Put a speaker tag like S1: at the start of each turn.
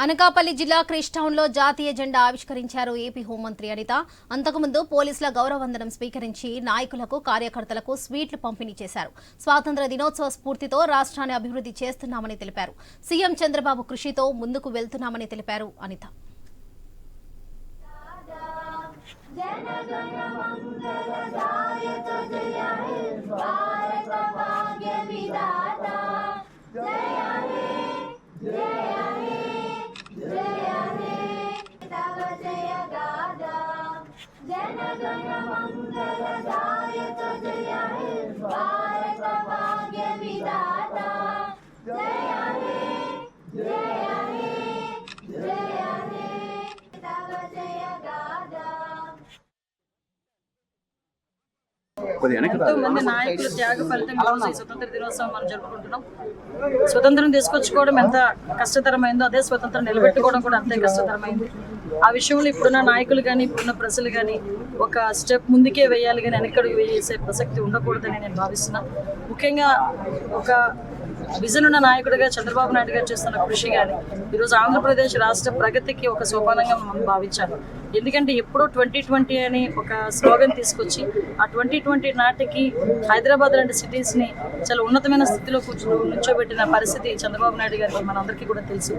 S1: అనకాపల్లి జిల్లా క్రిస్టౌన్లో జాతీయ జెండా ఆవిష్కరించారు ఏపీ హోంమంత్రి అనిత. అంతకుముందు పోలీసుల గౌరవవందనం స్వీకరించి నాయకులకు కార్యకర్తలకు స్వీట్లు పంపిణీ చేశారు. స్వాతంత్ర దినోత్సవ స్ఫూర్తితో రాష్ట్రాన్ని అభివృద్ధి చేస్తున్నామని తెలిపారు. సీఎం చంద్రబాబు కృషితో ముందుకు వెళ్తున్నామని తెలిపారు అనిత.
S2: तव जनगण मङ्गलदायक जय हे भारत भाग्य विधाता जय हे जय हे जय हे तव जय गादा
S3: కొద్దిగా వెనక్కి రా.
S4: ఎంతో మంది నాయకుల త్యాగ ఫలితం ఈ రోజు ఈ స్వతంత్ర దినోత్సవం మనం జరుపుకుంటున్నాం స్వతంత్రం తీసుకొచ్చుకోవడం ఎంత కష్టతరమైందో అదే స్వతంత్రం నిలబెట్టుకోవడం కూడా అంతే కష్టతరమైంది ఆ విషయంలో ఇప్పుడున్న నాయకులు కానీ ఇప్పుడున్న ప్రజలు కానీ ఒక స్టెప్ ముందుకే వేయాలి కానీ వెనక్కడికి వేసే ప్రసక్తి ఉండకూడదని నేను భావిస్తున్నా. ముఖ్యంగా ఒక విజన్ ఉన్న నాయకుడిగా చంద్రబాబు నాయుడు గారు చేస్తున్న కృషి కానీ ఈరోజు ఆంధ్రప్రదేశ్ రాష్ట్ర ప్రగతికి ఒక సోపానంగా మనం భావించాలి. ఎందుకంటే ఎప్పుడో ట్వంటీ ట్వంటీ అని ఒక స్లోగన్ తీసుకొచ్చి ఆ ట్వంటీ ట్వంటీ నాటికి హైదరాబాద్ లాంటి సిటీస్ని చాలా ఉన్నతమైన స్థితిలో కూర్చో నుంచోబెట్టిన పరిస్థితి చంద్రబాబు నాయుడు గారికి మనందరికీ కూడా తెలుసు.